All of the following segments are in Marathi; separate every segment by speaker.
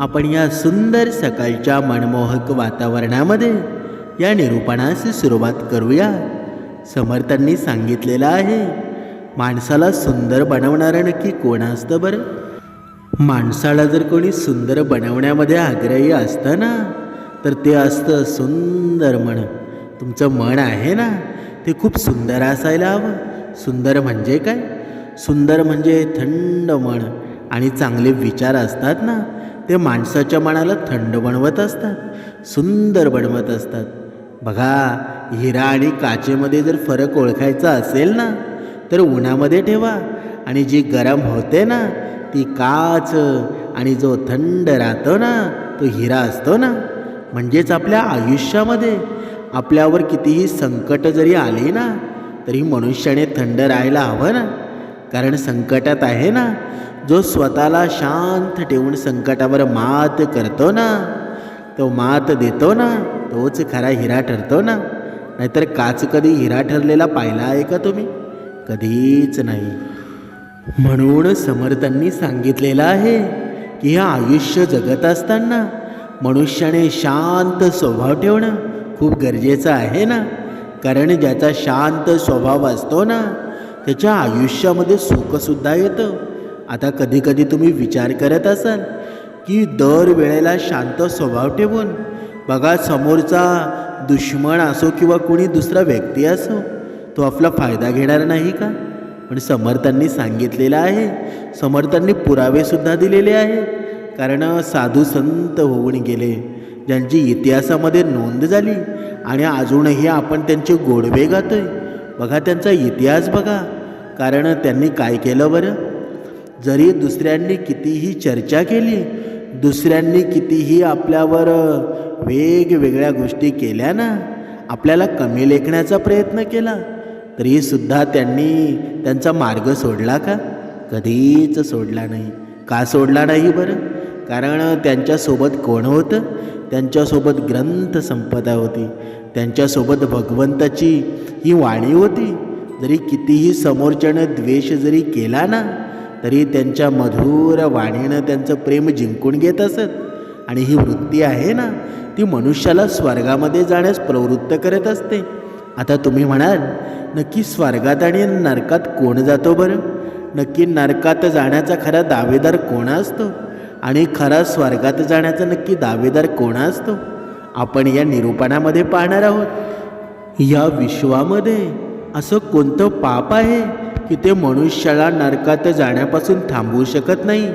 Speaker 1: आपण या सुंदर सकाळच्या मनमोहक वातावरणामध्ये या निरूपणास सुरुवात करूया. समर्थांनी सांगितलेलं आहे माणसाला सुंदर बनवणारं नक्की कोण असतं बरं? माणसाला जर कोणी सुंदर बनवण्यामध्ये आग्रही असतं ना तर ते असतं सुंदर मन तुमचं मन आहे ना ते खूप सुंदर असायला हवं. सुंदर म्हणजे काय? सुंदर म्हणजे थंड मन आणि चांगले विचार असतात ना ते माणसाच्या मनाला थंड बनवत असतात सुंदर बनवत असतात. बघा हिरा आणि काचेमध्ये जर फरक ओळखायचा असेल ना तर उन्हामध्ये ठेवा आणि जी गरम होते ना ती काच आणि जो थंड राहतो ना तो हिरा असतो ना. म्हणजेच आपल्या आयुष्यामध्ये आपल्यावर कितीही संकट जरी आली ना तरी मनुष्याने थंड राहायला हवं ना. कारण संकटात आहे ना जो स्वतःला शांत ठेवून संकटावर मात करतो ना तो मात देतो ना तोच खरा हिरा ठरतो ना. नाहीतर काच कधी हिरा ठरलेला पाहिला आहे का तुम्ही? कधीच नाही. म्हणून समर्थांनी सांगितलेलं आहे की हे आयुष्य जगत असताना मनुष्याने शांत स्वभाव ठेवणं खूप गरजेचं आहे ना. कारण ज्याचा शांत स्वभाव असतो ना त्याच्या आयुष्यामध्ये सुखसुद्धा येतं. आता कधीकधी तुम्ही विचार करत असाल की दर वेळेला शांत स्वभाव ठेवून बघा समोरचा दुश्मन असो किंवा कोणी दुसरा व्यक्ती असो तो आपला फायदा घेणार नाही का? पण समर्थांनी सांगितलेलं आहे. समर्थांनी पुरावेसुद्धा दिलेले आहेत. कारण साधू संत होऊन गेले ज्यांची इतिहासामध्ये नोंद झाली आणि अजूनही आपण त्यांचे गोडवे गातोय. बघा त्यांचा इतिहास बघा. कारण त्यांनी काय केलं बरं? जरी दुसऱ्यांनी कितीही चर्चा केली दुसऱ्यांनी कितीही आपल्यावर वेगवेगळ्या गोष्टी केल्या ना आपल्याला कमी लेखण्याचा प्रयत्न केला तरीसुद्धा त्यांनी त्यांचा मार्ग सोडला का? कधीच सोडला नाही. का सोडला नाही बरं? कारण त्यांच्यासोबत कोण होतं? त्यांच्यासोबत ग्रंथ संपदा होती. त्यांच्यासोबत भगवंताची ही वाणी होती. जरी कितीही समोरच्यानं द्वेष जरी केला ना तरी त्यांच्या मधुर वाणीनं त्यांचं प्रेम जिंकून घेत असत. आणि ही वृत्ती आहे ना ती मनुष्याला स्वर्गामध्ये जाण्यास प्रवृत्त करत असते. आता तुम्ही म्हणाल नक्की स्वर्गात आणि नरकात कोण जातो बरं? नक्की नरकात जाण्याचा खरा दावेदार कोण असतो? आणि खरा स्वर्गात जाण्याचा नक्की दावेदार कोण असतो? आपण या निरूपणामध्ये पाहणार आहोत. या विश्वामध्ये असं कोणतं पाप आहे? की ते मनुष्याला नरकात जाण्यापासून थांबवू शकत नाही.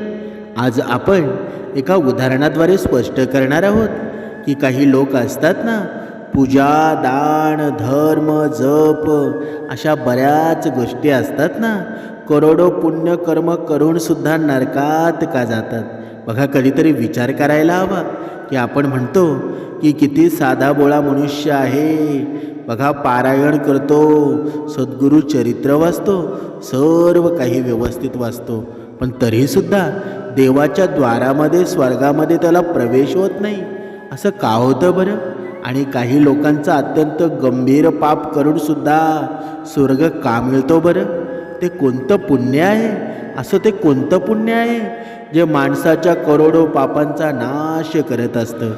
Speaker 1: आज आपण एका उदाहरणाद्वारे स्पष्ट करणार आहोत की काही लोक असतात ना पूजा दान धर्म जप अशा बऱ्याच गोष्टी असतात ना करोडो पुण्य कर्म करूनसुद्धा नरकात का जातात? बघा कधीतरी विचार करायला हवा की आपण म्हणतो की किती साधा बोळा मनुष्य आहे बघा पारायण करतो सद्गुरू चरित्र वाचतो सर्व काही व्यवस्थित वाचतो. पण तरीसुद्धा देवाच्या द्वारामध्ये स्वर्गामध्ये त्याला प्रवेश होत नाही. असं का होतं बरं? आणि काही लोकांचं अत्यंत गंभीर पाप करूनसुद्धा स्वर्ग का मिळतो बरं? ते कोणतं पुण्य आहे? असं ते कोणतं पुण्य आहे? जे माणसाच्या करोडो पापांचा नाश करत असतं.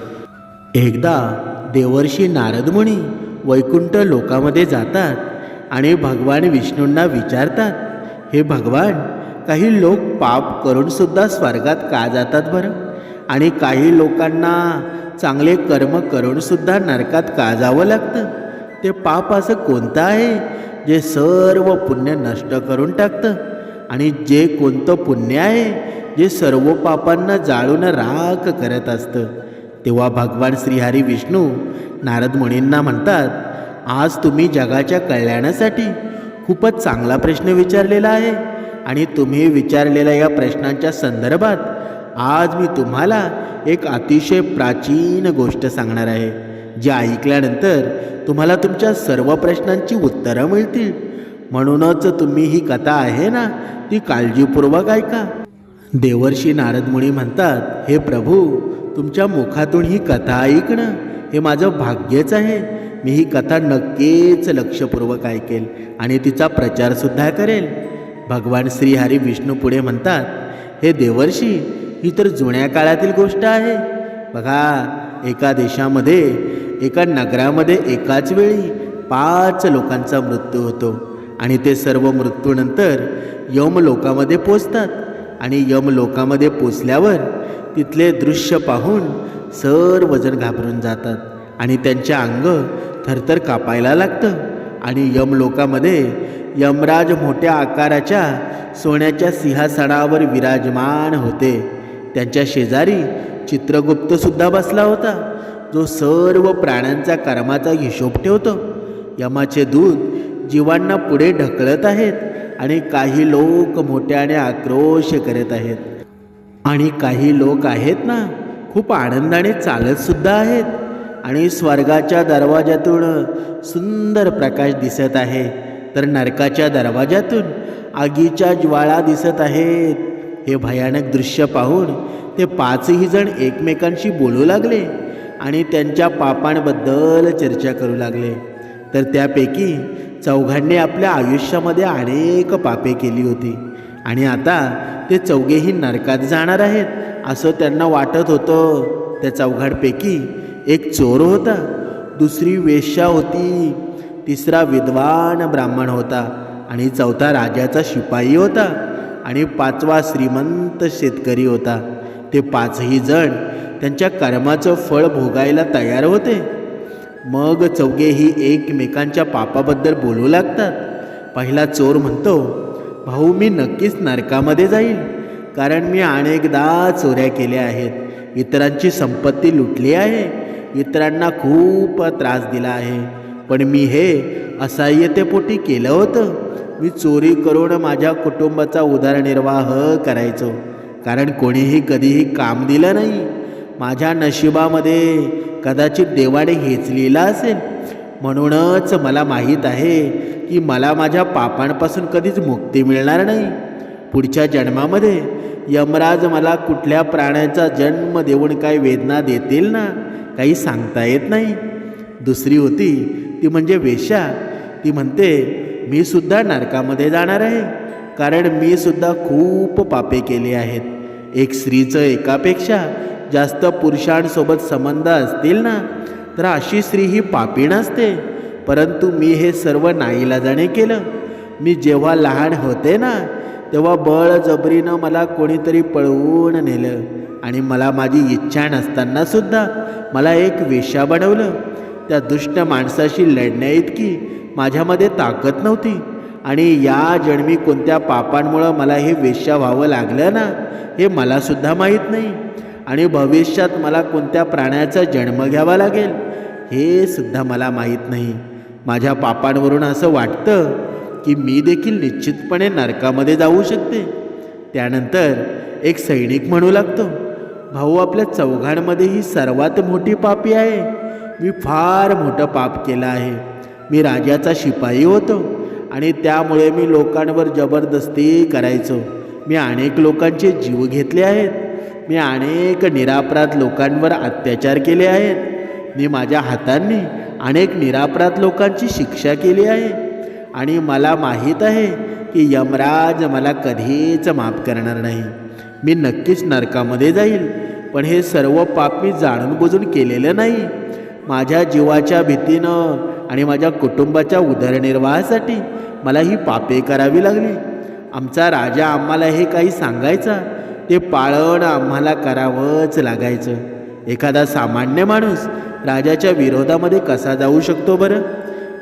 Speaker 1: एकदा देवर्षी नारदमुनी वैकुंठ लोकामध्ये जातात आणि भगवान विष्णूंना विचारतात हे भगवान काही लोक पाप करूनसुद्धा स्वर्गात का जातात बरं? आणि काही लोकांना चांगले कर्म करूनसुद्धा नरकात का जावं लागतं? ते पाप असं कोणतं आहे जे सर्व पुण्य नष्ट करून टाकतं? आणि जे कोणतं पुण्य आहे जे सर्व पापांना जाळून राख करत असतं? तेव्हा भगवान श्रीहरी विष्णू नारद मुनींना म्हणतात आज तुम्ही जगाच्या कल्याणासाठी खूपच चांगला प्रश्न विचारलेला आहे आणि तुम्ही विचारलेल्या या प्रश्नांच्या संदर्भात आज मी तुम्हाला एक अतिशय प्राचीन गोष्ट सांगणार आहे जी ऐकल्यानंतर तुम्हाला तुमच्या सर्व प्रश्नांची उत्तरं मिळतील. म्हणूनच तुम्ही ही कथा आहे ना ती काळजीपूर्वक ऐका. देवर्षी नारदमुनी म्हणतात हे प्रभू तुमच्या मुखातून ही कथा ऐकणं हे माझं भाग्यच आहे. मी ही कथा नक्कीच लक्षपूर्वक ऐकेल आणि तिचा प्रचारसुद्धा करेल. भगवान श्रीहरी विष्णू पुढे म्हणतात हे देवर्षी ही तर जुन्या काळातील गोष्ट आहे. बघा एका देशामध्ये एका नगरामध्ये एकाच वेळी पाच लोकांचा मृत्यू होतो आणि ते सर्व मृत्यूनंतर यम लोकामध्ये पोचतात. आणि यम लोकामध्ये पोचल्यावर तिथले दृश्य पाहून सर्वजण घाबरून जातात आणि त्यांचे अंग थरथर कापायला लागतं. आणि यम लोकामध्ये यमराज मोठ्या आकाराच्या सोन्याच्या सिंहासनावर विराजमान होते. त्यांच्या शेजारी चित्रगुप्तसुद्धा बसला होता जो सर्व प्राण्यांचा कर्माचा हिशोब ठेवतो. यमाचे दूध जीवांना पुढे ढकलत आहेत. आणि काही लोक मोठ्याने आक्रोश करत आहेत. आणि काही लोक आहेत ना खूप आनंदाने चालतसुद्धा आहेत. आणि स्वर्गाच्या दरवाजातून सुंदर प्रकाश दिसत आहे. तर नरकाच्या दरवाजातून आगीच्या ज्वाळा दिसत आहेत. हे भयानक दृश्य पाहून ते पाचही जण एकमेकांशी बोलू लागले आणि त्यांच्या पापांबद्दल चर्चा करू लागले. तर त्यापैकी चौघांनी आपल्या आयुष्यामध्ये अनेक पापे केली होती. आणि आता ते चौघेही नरकात जाणार आहेत असं त्यांना वाटत होतं. त्या चौघांपैकी एक चोर होता दुसरी वेश्या होती तिसरा विद्वान ब्राह्मण होता आणि चौथा राजाचा शिपाई होता आणि पाचवा श्रीमंत शेतकरी होता. ते पाचही जण त्यांच्या कर्माचं फळ भोगायला तयार होते. मग चौघेही एकमेकांच्या पापाबद्दल बोलू लागतात. पहिला चोर म्हणतो भाऊ मी नक्कीच नरकामध्ये जाईल कारण मी अनेकदा चोऱ्या केल्या आहेत. इतरांची संपत्ती लुटली आहे. इतरांना खूप त्रास दिला आहे. पण मी हे असहाय्यतेपोटी केलं होतं. मी चोरी करून माझ्या कुटुंबाचा उदरनिर्वाह करायचो. कारण कोणीही कधीही काम दिलं नाही. माझ्या नशिबामध्ये कदाचित देवाने हेच लिहिलं असेल. म्हणूनच मला माहीत आहे की मला माझ्या पापांपासून कधीच मुक्ती मिळणार नाही. पुढच्या जन्मामध्ये यमराज मला कुठल्या प्राण्याचा जन्म देऊन काय वेदना देतील ना काही सांगता येत नाही. दुसरी होती ती म्हणजे वेश्या. ती म्हणते मी सुद्धा नरकामध्ये जाणार आहे. कारण मी सुद्धा खूप पापे केली आहेत. एक स्त्रीचं एकापेक्षा जास्त पुरुषांसोबत संबंध असतील ना तर अशी स्त्री ही पापी नसते. परंतु मी हे सर्व नाईलाजाने केलं. मी जेव्हा लहान होते ना तेव्हा बळजबरीनं मला कोणीतरी पळवून नेलं. आणि मला माझी इच्छा नसताना सुद्धा मला एक वेश्या बनवलं. त्या दुष्ट माणसाशी लढण्या इतकी माझ्यामध्ये ताकद नव्हती. आणि या जन्मी कोणत्या पापांमुळं मला हे वेश्या व्हावं लागलं ना हे मलासुद्धा माहीत नाही. आणि भविष्यात मला कोणत्या प्राण्याचा जन्म घ्यावा लागेल हे सुद्धा मला माहीत नाही. माझ्या पापांवरून असं वाटतं की मी देखील निश्चितपणे नरकामध्ये जाऊ शकते. त्यानंतर एक सैनिक म्हणू लागतो भाऊ आपल्या चौघांमध्ये ही सर्वात मोठी पापी आहे. मी फार मोठं पाप केलं आहे. मी राजाचा शिपाई होतो आणि त्यामुळे मी लोकांवर जबरदस्ती करायचो. मी अनेक लोकांचे जीव घेतले आहेत. मी अनेक निरापराध लोकांवर अत्याचार केले आहेत. मी माझ्या हातांनी अनेक निरापराध लोकांची शिक्षा केली आहे. आणि मला माहीत आहे की यमराज मला कधीच माफ करणार नाही. मी नक्कीच नरकामध्ये जाईल पण हे सर्व पाप मी जाणून बुजून केलेलं नाही. माझ्या जीवाच्या भीतीनं आणि माझ्या कुटुंबाच्या उदरनिर्वाहासाठी मला ही पापे करावी लागली. आमचा राजा आम्हाला हे काही सांगायचा ते पाळण आम्हाला करावंच लागायचं. एखादा सामान्य माणूस राजाच्या विरोधामध्ये कसा जाऊ शकतो बरं?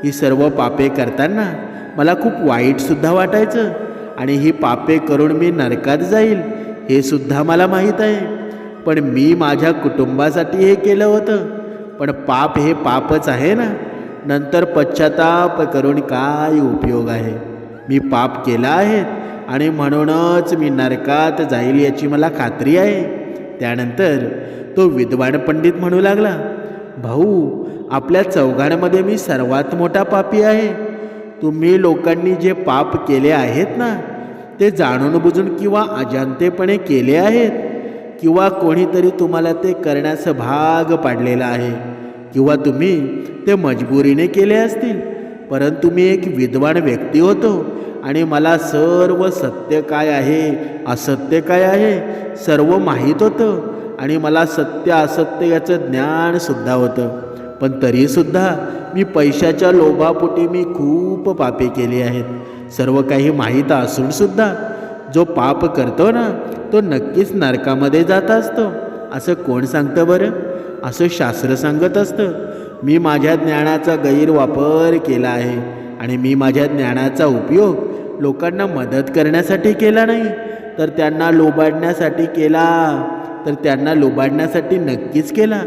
Speaker 1: ही सर्व पापे करताना मला खूप वाईटसुद्धा वाटायचं आणि ही पापे करून मी नरकात जाईल हे सुद्धा मला माहीत आहे. पण मी माझ्या कुटुंबासाठी हे केलं होतं. पण पाप हे पापच आहे ना? नंतर पश्चाताप करून काय उपयोग आहे? मी पाप केला आहे आणि म्हणूनच मी नरकात जाईल याची मला खात्री आहे. त्यानंतर तो विद्वान पंडित म्हणू लागला भाऊ आपल्या चौघांमध्ये मी सर्वात मोठा पापी आहे. तुम्ही लोकांनी जे पाप केले आहेत ना ते जाणून बुजून किंवा अजाणतेपणे केले आहेत. किंवा कोणीतरी तुम्हाला ते करण्यास भाग पाडलेला आहे. किंवा तुम्ही ते मजबुरीने केले असतील. परंतु मी एक विद्वान व्यक्ती होतो. आणि मला सर्व सत्य काय आहे असत्य काय आहे सर्व माहीत होतं. आणि मला सत्य असत्य याचं ज्ञानसुद्धा होतं. पण तरीसुद्धा मी पैशाच्या लोभापोटी मी खूप पापे केली आहेत. सर्व काही माहीत असूनसुद्धा जो पाप करतो ना तो नक्कीच नरकामध्ये जात असतो. असं कोण सांगतं बरं? असं शास्त्र सांगत असतं. मी माझ्या ज्ञानाचा गैरवापर केला आहे आणि मी माझ्या ज्ञानाचा उपयोग लोकांना मदत करण्यासाठी केला नाही. तर त्यांना लोबाडण्यासाठी केला. तर त्यांना लोबाडण्यासाठी नक्कीच केला.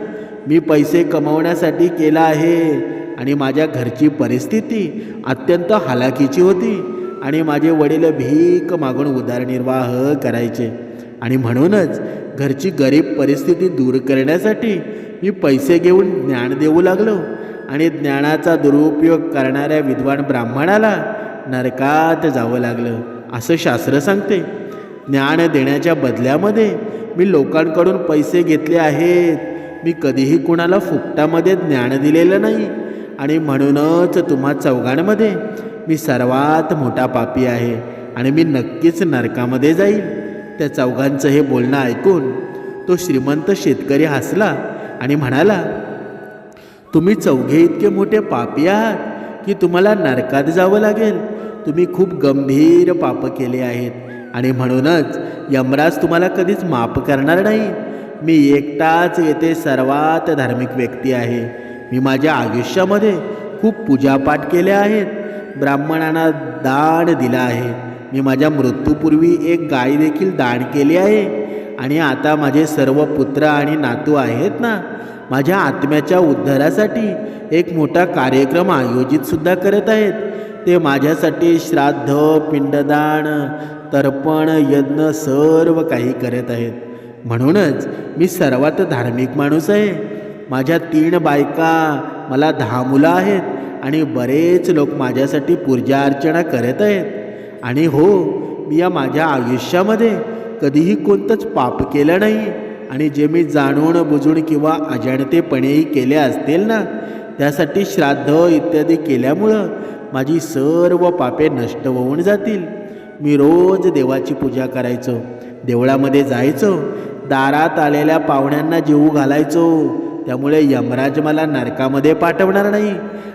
Speaker 1: मी पैसे कमवण्यासाठी केला आहे. आणि माझ्या घरची परिस्थिती अत्यंत हालाकीची होती. आणि माझे वडील भीक मागून उदरनिर्वाह करायचे. आणि म्हणूनच घरची गरीब परिस्थिती दूर करण्यासाठी मी पैसे घेऊन ज्ञान देऊ लागलो. आणि ज्ञानाचा दुरुपयोग करणाऱ्या विद्वान ब्राह्मणाला नरकात जावं लागलं. असं शास्त्र सांगते. ज्ञान देण्याच्या बदल्यामध्ये मी लोकांकडून पैसे घेतले आहेत. मी कधीही कुणाला फुकटामध्ये ज्ञान दिलेलं नाही. आणि म्हणूनच तुम्हा चौघांमध्ये मी सर्वात मोठा पापी आहे. आणि मी नक्कीच नरकामध्ये जाईल. त्या चौघांचं हे बोलणं ऐकून तो श्रीमंत शेतकरी हसला आणि म्हणाला तुम्ही चौघे इतके मोठे पापी आहात की तुम्हाला नरकात जावं लागेल. तुम्ही खूप गंभीर पाप केले आहेत. आणि म्हणूनच यमराज तुम्हाला कधीच माफ करणार नाही. मी एकटाच येथे सर्वात धार्मिक व्यक्ती आहे. मी माझ्या आयुष्यामध्ये खूप पूजापाठ केल्या आहेत. ब्राह्मणांना दान दिलं आहे. मी माझ्या मृत्यूपूर्वी एक गाय देखील दान केली आहे. आणि आता माझे सर्व पुत्र आणि नातू आहेत ना माझ्या आत्म्याच्या उद्धारासाठी एक मोठा कार्यक्रम आयोजित सुद्धा करत आहेत. ते माझ्यासाठी श्राद्ध पिंडदान तर्पण यज्ञ सर्व काही करत आहेत. म्हणूनच मी सर्वात धार्मिक माणूस आहे. माझ्या तीन बायका मला दहा मुलं आहेत आणि बरेच लोक माझ्यासाठी पूजा अर्चना करत आहेत. आणि हो मी या माझ्या आयुष्यामध्ये कधीही कोणतंच पाप केलं नाही. आणि जे मी जाणून बुजून किंवा अजाणतेपणेही केले असतील ना त्यासाठी श्राद्ध इत्यादी केल्यामुळं माझी सर्व पापे नष्ट होऊन जातील. मी रोज देवाची पूजा करायचो. देवळामध्ये जायचो. दारात आलेल्या पाहुण्यांना जेवू घालायचो. त्यामुळे यमराज मला नरकामध्ये पाठवणार नाही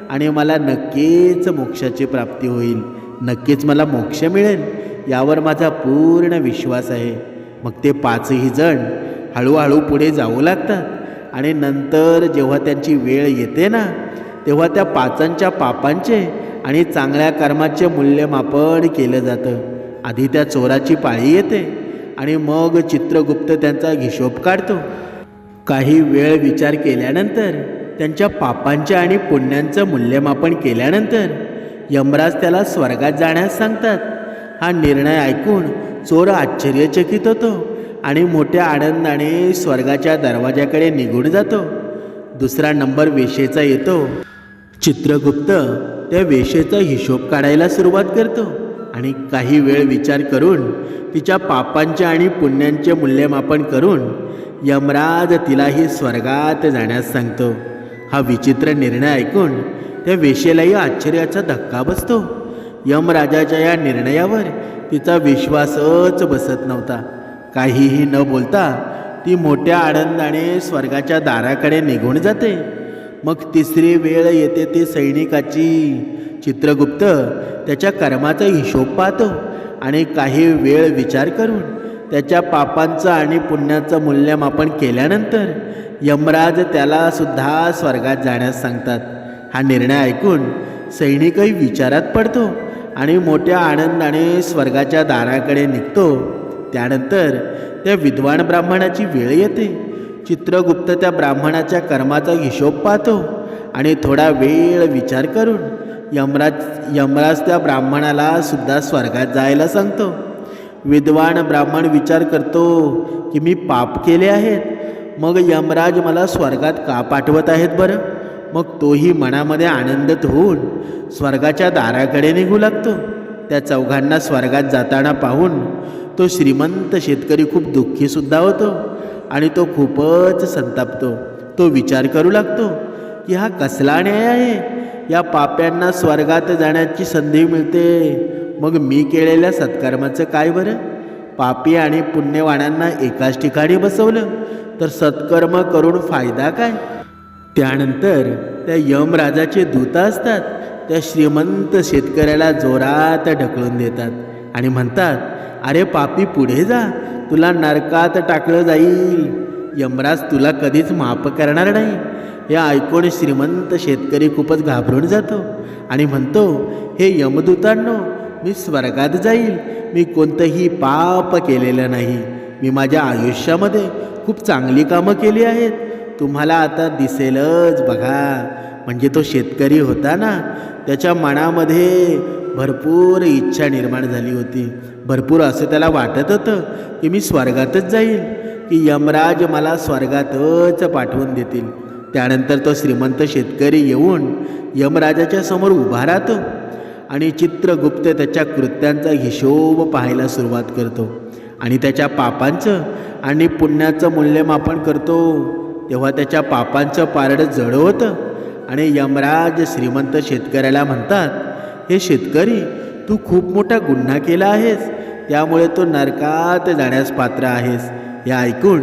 Speaker 1: आणि मला नक्कीच मोक्षाची प्राप्ती होईल. नक्कीच मला मोक्ष मिळेल यावर माझा पूर्ण विश्वास आहे. मग ते पाचही जण हळूहळू पुढे जाऊ लागतात आणि नंतर जेव्हा त्यांची वेळ येते ना तेव्हा त्या पाचांच्या पापांचे आणि चांगल्या कर्माचे मूल्यमापन केलं जातं. आधी त्या चोराची पाळी येते आणि मग चित्रगुप्त त्यांचा हिशोब काढतो. काही वेळ विचार केल्यानंतर त्यांच्या पापांचे आणि पुण्यांचं मूल्यमापन केल्यानंतर यमराज त्याला स्वर्गात जाण्यास सांगतात. हा निर्णय ऐकून चोर आश्चर्यचकित होतो आणि मोठ्या आनंदाने स्वर्गाच्या दरवाजाकडे निघून जातो. दुसरा नंबर वेशेचा येतो. चित्रगुप्त त्या वेशेचा हिशोब काढायला सुरुवात करतो आणि काही वेळ विचार करून तिच्या पापांचे आणि पुण्यांचे मूल्यमापन करून यमराज तिलाही स्वर्गात जाण्यास सांगतो. हा विचित्र निर्णय ऐकून त्या वेशेलाही आश्चर्याचा धक्का बसतो. यमराजाच्या या निर्णयावर तिचा विश्वासच बसत नव्हता. काहीही न बोलता ती मोठ्या आनंदाने स्वर्गाच्या दाराकडे निघून जाते. मग तिसरी वेळ येते ती सैनिकाची. चित्रगुप्त त्याच्या कर्माचा हिशोब पाहतो आणि काही वेळ विचार करून त्याच्या पापांचं आणि पुण्याचं मूल्यमापन केल्यानंतर यमराज त्याला सुद्धा स्वर्गात जाण्यास सांगतात. हा निर्णय ऐकून सैनिकही विचारात पडतो आणि मोठ्या आनंदाने स्वर्गाच्या दाराकडे निघतो. त्यानंतर त्या विद्वान ब्राह्मणाची वेळ येते. चित्रगुप्त त्या ब्राह्मणाच्या कर्माचा हिशोब पाहतो आणि थोडा वेळ विचार करून यमराज यमराज त्या ब्राह्मणाला सुद्धा स्वर्गात जायला सांगतो. विद्वान ब्राह्मण विचार करतो की मी पाप केले आहेत मग यमराज मला स्वर्गात का पाठवत आहेत बरं? मग तोही मनामध्ये आनंदित होऊन स्वर्गाच्या दाराकडे निघू लागतो. त्या चौघांना स्वर्गात जाताना पाहून तो श्रीमंत शेतकरी खूप दुःखीसुद्धा होतो. आणि तो खूपच संतापतो. तो विचार करू लागतो की हा कसला न्याय आहे? या पाप्यांना स्वर्गात जाण्याची संधी मिळते. मग मी केलेल्या सत्कर्माचं काय बरं? पापी आणि पुण्यवानांना एकाच ठिकाणी बसवलं तर सत्कर्म करून फायदा काय? त्यानंतर त्या यमराजाचे दूत असतात. त्या श्रीमंत शेतकऱ्याला जोरात ढकलून देतात. आणि म्हणतात अरे पापी पुढे जा. तुला नरकात टाकलं जाईल. यमराज तुला कधीच माफ करणार नाही. हे ऐकून श्रीमंत शेतकरी खूपच घाबरून जातो आणि म्हणतो हे यमदूतांनो मी स्वर्गात जाईल. मी कोणतंही पाप केलेलं नाही. मी माझ्या आयुष्यामध्ये खूप चांगली कामं केली आहेत. तुम्हाला आता दिसेलच बघा. म्हणजे तो शेतकरी होता ना त्याच्या मनामध्ये भरपूर इच्छा निर्माण झाली होती. भरपूर असं त्याला वाटत होतं की मी स्वर्गातच जाईल की यमराज मला स्वर्गातच पाठवून देतील. त्यानंतर तो श्रीमंत शेतकरी येऊन यमराजाच्या समोर उभा राहतो आणि चित्रगुप्त त्याच्या कृत्यांचा हिशोब पाहायला सुरुवात करतो. आणि त्याच्या पापांचं आणि पुण्याचं मूल्यमापन करतो. तेव्हा त्याच्या पापांचं पारडं जड होतं आणि यमराज श्रीमंत शेतकऱ्याला म्हणतात हे शेतकरी तू खूप मोठा गुन्हा केला आहेस. त्यामुळे तो नरकात जाण्यास पात्र आहेस. हे ऐकून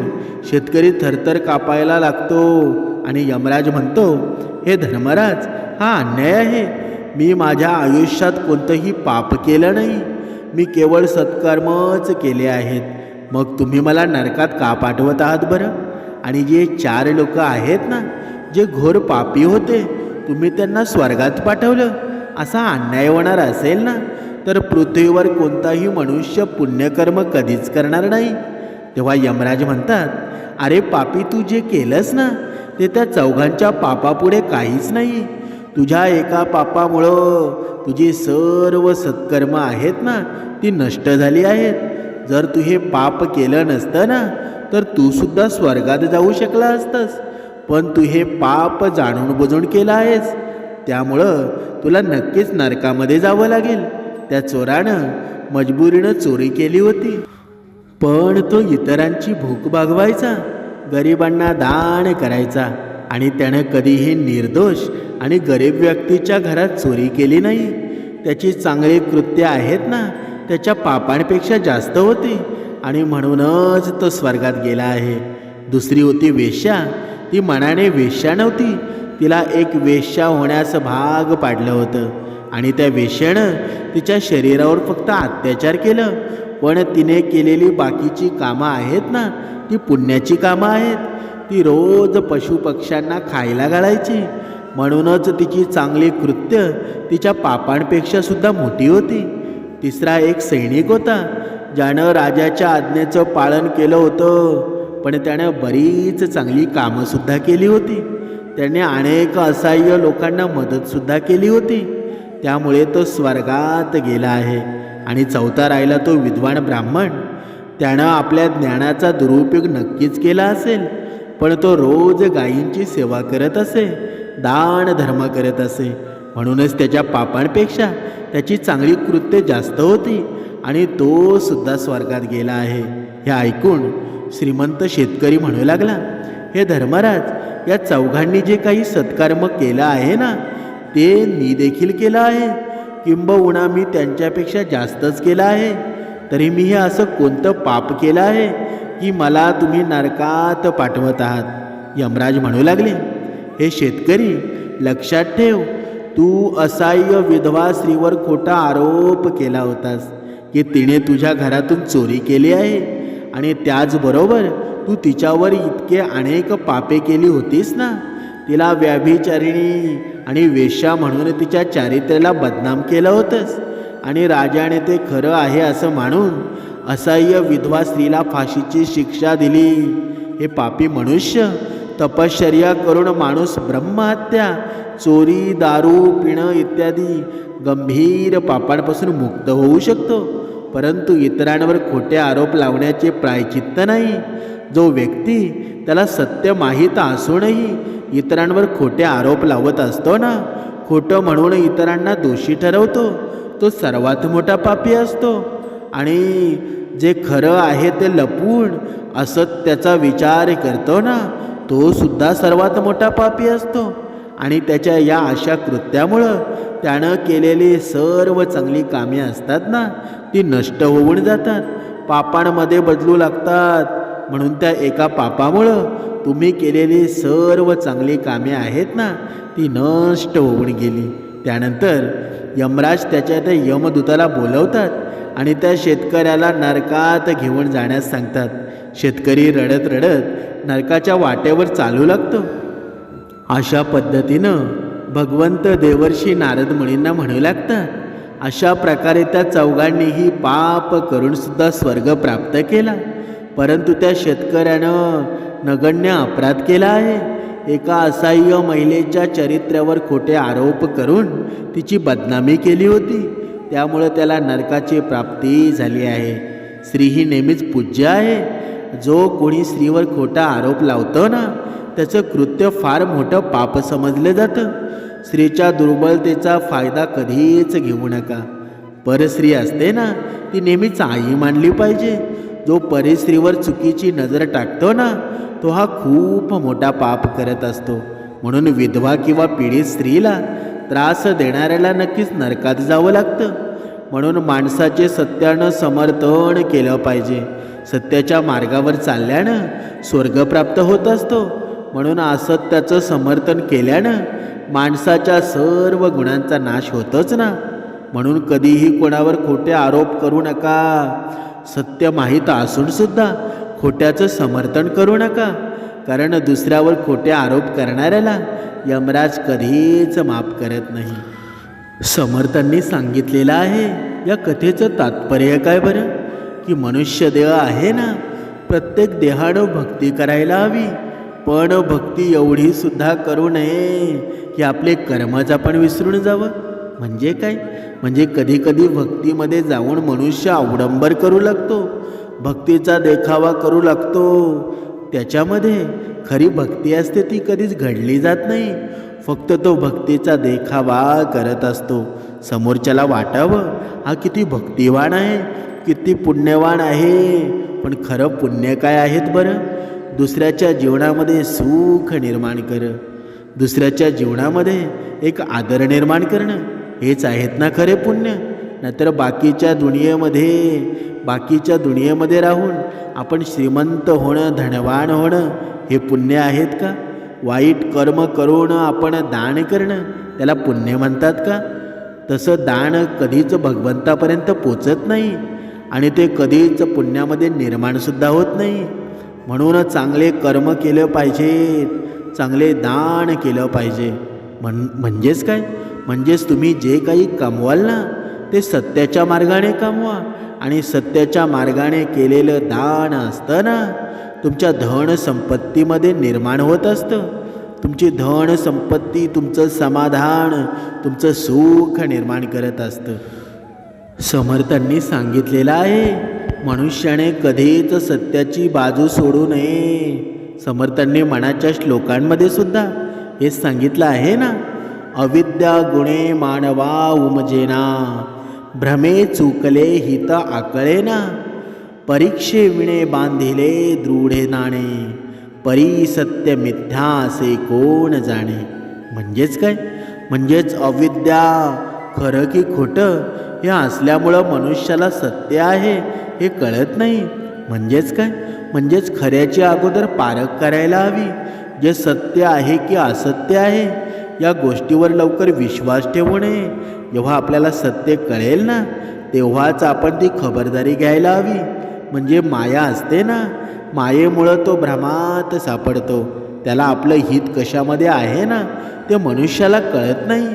Speaker 1: शेतकरी थरथर कापायला लागतो आणि यमराज म्हणतो हे धर्मराज हा अन्याय आहे. मी माझ्या आयुष्यात कोणतंही पाप केलं नाही. मी केवळ सत्कर्मच केले आहेत. मग तुम्ही मला नरकात का पाठवत आहात बरं? आणि जे चार लोक आहेत ना जे घोर पापी होते तुम्ही त्यांना स्वर्गात पाठवलं. असा अन्याय होणार असेल ना तर पृथ्वीवर कोणताही मनुष्य पुण्यकर्म कधीच करणार नाही. तेव्हा यमराज म्हणतात अरे पापी तू जे केलंस ना ते त्या चौघांच्या पापापुढे काहीच नाही. तुझ्या एका पापामुळं तुझी सर्व सत्कर्म आहेत ना ती नष्ट झाली आहेत. जर तू हे पाप केलं नसतं ना तर तू सुद्धा स्वर्गात जाऊ शकला असतास. पण तू हे पाप जाणून बुजून केलं आहेस. त्यामुळं तुला नक्कीच नरकामध्ये जावं लागेल. त्या चोरानं मजबुरीनं चोरी केली होती. पण तो इतरांची भूक भागवायचा गरिबांना दान करायचा आणि त्यानं कधीही निर्दोष आणि गरीब व्यक्तीच्या घरात चोरी केली नाही. त्याची चांगली कृत्य आहेत ना त्याच्या पापांपेक्षा जास्त होती आणि म्हणूनच तो स्वर्गात गेला आहे. दुसरी होती वेश्या. ती मनाने वेश्या नव्हती तिला एक वेश्या होण्यास भाग पाडलं होतं. आणि त्या वेश्यानं तिच्या शरीरावर फक्त अत्याचार केलं. पण तिने केलेली बाकीची कामं आहेत ना ती पुण्याची कामं आहेत. ती रोज पशुपक्ष्यांना खायला घालायची. म्हणूनच तिची चांगली कृत्य तिच्या पापांपेक्षा सुद्धा मोठी होती. तिसरा एक सैनिक होता ज्यानं राजाच्या आज्ञेचं पालन केलं होतं पण त्यानं बरीच चांगली कामंसुद्धा केली होती. त्याने अनेक असहाय्य लोकांना मदतसुद्धा केली होती. त्यामुळे तो स्वर्गात गेला आहे आणि चौथा राहिला तो विद्वान ब्राह्मण. त्यानं आपल्या ज्ञानाचा दुरुपयोग नक्कीच केला असेल पण तो रोज गायींची सेवा करत असे दान धर्म करत असे. म्हणूनच त्याच्या पापांपेक्षा त्याची चांगली कृत्य जास्त होती आणि तो सुद्धा स्वर्गात गेला आहे. हे ऐकून श्रीमंत शेतकरी म्हणू लागला हे धर्मराज या चौघांनी जे काही सत्कर्म केलं आहे ना ते मी देखील केलं आहे. किंबहुना मी त्यांच्यापेक्षा जास्तच केलं आहे. तरी मी हे असं कोणतं पाप केलं आहे की मला तुम्ही नरकात पाठवत आहात? यमराज म्हणू लागले हे शेतकरी लक्षात ठेव तू असहाय्य विधवा स्त्रीवर खोटा आरोप केला होतास की तिने तुझ्या घरातून चोरी केली आहे. आणि त्याचबरोबर तू तिच्यावर इतके अनेक पापे केली होतीस ना? तिला व्याभिचारिणी आणि वेश्या म्हणून तिच्या चारित्र्याला बदनाम केलं होतंस. आणि राजाने ते खरं आहे असं मानून असह्य विधवा स्त्रीला फाशीची शिक्षा दिली. हे पापी मनुष्य तपश्चर्या करून माणूस ब्रह्महत्या चोरी दारू पिणं इत्यादी गंभीर पापांपासून मुक्त होऊ शकतो. परंतु इतरांवर खोटे आरोप लावण्याचे प्रायचित्त नाही. जो व्यक्ती त्याला सत्य माहीत असूनही इतरांवर खोटे आरोप लावत असतो ना खोटं म्हणून इतरांना दोषी ठरवतो तो सर्वात मोठा पापी असतो. आणि जे खरं आहे ते लपवून असत्याचा विचार करतो ना तो सुद्धा सर्वात मोठा पापी असतो. आणि त्याच्या या अशा कृत्यामुळं त्यानं केलेली सर्व चांगली कामे असतात ना ती नष्ट होऊन जातात. पापांमध्ये बदलू लागतात. म्हणून त्या एका पापामुळं तुम्ही केलेली सर्व चांगली कामे आहेत ना ती नष्ट होऊन गेली. त्यानंतर यमराज त्याच्या त्या यमदूताला बोलवतात आणि त्या शेतकऱ्याला नरकात घेऊन जाण्यास सांगतात. शेतकरी रडत रडत नरकाच्या वाटेवर चालू लागतो. अशा पद्धतीनं भगवंत देवर्षी नारद मुनींना म्हणू लागतात अशा प्रकारे त्या चौघांनीही पाप करूनसुद्धा स्वर्ग प्राप्त केला. परंतु त्या शेतकऱ्यानं नगण्य अपराध केला आहे. एका असह्य महिलेच्या चरित्र्यावर खोटे आरोप करून तिची बदनामी केली होती. त्यामुळं त्याला नरकाची प्राप्ती झाली आहे. स्त्री ही नेहमीच पूज्य आहे. जो कोणी स्त्रीवर खोटा आरोप लावतो ना त्याचं कृत्य फार मोठं पाप समजलं जातं. स्त्रीच्या दुर्बलतेचा फायदा कधीच घेऊ नका. परस्त्री असते ना ती नेहमीच आई मानली पाहिजे. जो परस्त्रीवर चुकीची नजर टाकतो ना तो हा खूप मोठा पाप करत असतो. म्हणून विधवा किंवा पीडित स्त्रीला त्रास देणाऱ्याला नक्कीच नरकात जावं लागतं. म्हणून माणसाचे सत्यानं समर्थन केलं पाहिजे. सत्याच्या मार्गावर चालल्यानं स्वर्ग प्राप्त होत असतो. म्हणून असत्याचं समर्थन केल्यानं माणसाच्या सर्व गुणांचा नाश होतच ना. म्हणून कधीही कोणावर खोटे आरोप करू नका. सत्य माहीत असूनसुद्धा खोट्याचं समर्थन करू नका. कारण दुसऱ्यावर खोटे आरोप करणाऱ्याला यमराज कधीच माफ करत नाही. समर्थांनी सांगितलेलं आहे या कथेचं तात्पर्य काय बरं? की मनुष्य देह आहे ना प्रत्येक देहानं भक्ती करायला हवी. पण भक्ती एवढी सुद्धा करू नये की आपले कर्मच आपण विसरून जावं. म्हणजे काय? म्हणजे कधी कधी भक्तीमध्ये जाऊन मनुष्य अवडंबर करू लागतो. भक्तीचा देखावा करू लागतो. त्याच्यामध्ये खरी भक्ती असते ती कधीच घडली जात नाही. फक्त तो भक्तीचा देखावा करत असतो. समोरच्याला वाटावं हा किती भक्तिवान आहे किती पुण्यवान आहे. पण खरं पुण्य काय आहेत बरं? दुसऱ्याच्या जीवनामध्ये सुख निर्माण कर. दुसऱ्याच्या जीवनामध्ये एक आदर निर्माण करणं. हेच आहेत ना खरे पुण्य. नाहीतर बाकीच्या दुनियेमध्ये बाकीच्या दुनियेमध्ये राहून आपण श्रीमंत होणं धनवान होणं हे पुण्य आहेत का? वाईट कर्म करून आपण दान करणं त्याला पुण्य म्हणतात का? तसं दान कधीच भगवंतापर्यंत पोचत नाही आणि ते कधीच पुण्यामध्ये निर्माणसुद्धा होत नाही. म्हणून चांगले कर्म केलं पाहिजे चांगले दान केलं पाहिजे. म्हण म्हणजेच काय? म्हणजेच तुम्ही जे काही कमवाल ना ते सत्याच्या मार्गाने कमवा. आणि सत्याच्या मार्गाने केलेलं दान असतं ना तुमच्या धन संपत्तीमध्ये निर्माण होत असतं. तुमची धन संपत्ती तुमचं समाधान तुमचं सुख निर्माण करत असतं. समर्थांनी सांगितलेलं आहे. मनुष्याने कधीच सत्याची बाजू सोडू नये. समर्थांनी मनाच्या श्लोकांमध्ये सुद्धा हे सांगितलं आहे ना? अविद्या गुणे मानवा उमजेना. भ्रमे चुकले हित आकळेना. परीक्षे विणे बांधिले दृढे नाणे. परी सत्य मिथ्या असे कोण जाणे? म्हणजेच काय? म्हणजेच अविद्या. खरं की खोटं? हे असल्यामुळं मनुष्याला सत्य आहे हे कळत नाही. म्हणजेच काय? म्हणजेच खऱ्याची अगोदर पारख करायला हवी. जे सत्य आहे की असत्य आहे या गोष्टीवर लवकर विश्वास ठेवू नये. जेव्हा आपल्याला सत्य कळेल ना तेव्हाच आपण ती खबरदारी घ्यायला हवी. म्हणजे माया असते ना मायेमुळं तो भ्रमात सापडतो. त्याला आपलं हित कशामध्ये आहे ना ते मनुष्याला कळत नाही.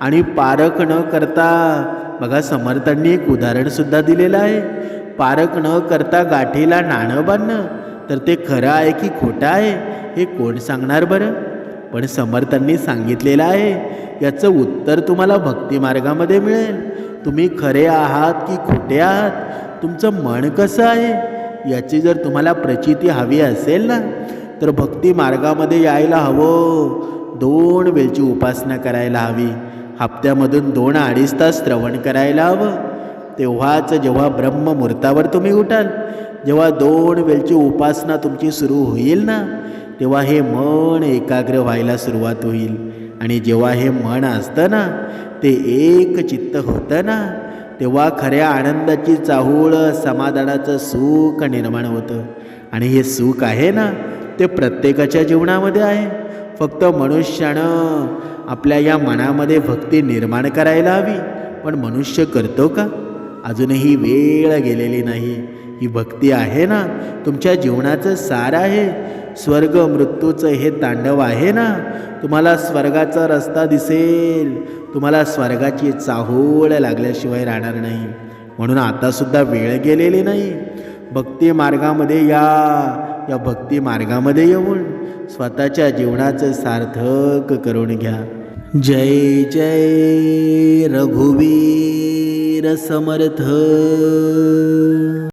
Speaker 1: आणि पारख न करता बघा समर्थांनी एक उदाहरणसुद्धा दिलेलं आहे. पारख न करता गाठीला नाणं बांधणं. तर ते खरं आहे की खोटं आहे हे कोण सांगणार बरं? पण समर्थांनी सांगितलेलं आहे याचं उत्तर तुम्हाला भक्तिमार्गामध्ये मिळेल. तुम्ही खरे आहात की खोटे आहात? तुमचं मन कसं आहे? याची जर तुम्हाला प्रचिती हवी असेल ना तर भक्ती मार्गामध्ये यायला हवं. दोन वेळची उपासना करायला हवी. हप्त्यामधून दोन अडीच तास श्रवण करायला हवं. तेव्हाच जेव्हा ब्रह्ममुहूर्तावर तुम्ही उठाल जेव्हा दोन वेळची उपासना तुमची सुरू होईल ना तेव्हा हे मन एकाग्र व्हायला सुरुवात होईल. आणि जेव्हा हे मन असतं ना ते एक चित्त होतं ना तेव्हा खऱ्या आनंदाची चाहूळ समाधानाचं सुख निर्माण होतं. आणि हे सुख आहे ना ते प्रत्येकाच्या जीवनामध्ये आहे. फक्त मनुष्यानं आपल्या या मनामध्ये भक्ती निर्माण करायला हवी. पण मनुष्य करतो का? अजूनही वेळ गेलेली नाही. ही भक्ती आहे ना? तुमच्या जीवनाचं सार आहे. स्वर्ग मृत्यूचं हे तांडव आहे ना? तुम्हाला स्वर्गाचा रस्ता दिसेल. तुम्हाला स्वर्गाची चाहूळ लागल्याशिवाय राहणार नाही. म्हणून आतासुद्धा वेळ गेलेली नाही. भक्ती मार्गामध्ये या. या भक्ती मार्गामध्ये येऊन. स्वतःच्या जीवनाचं सार्थक करून घ्या. जय जय रघुवीर समर्थ.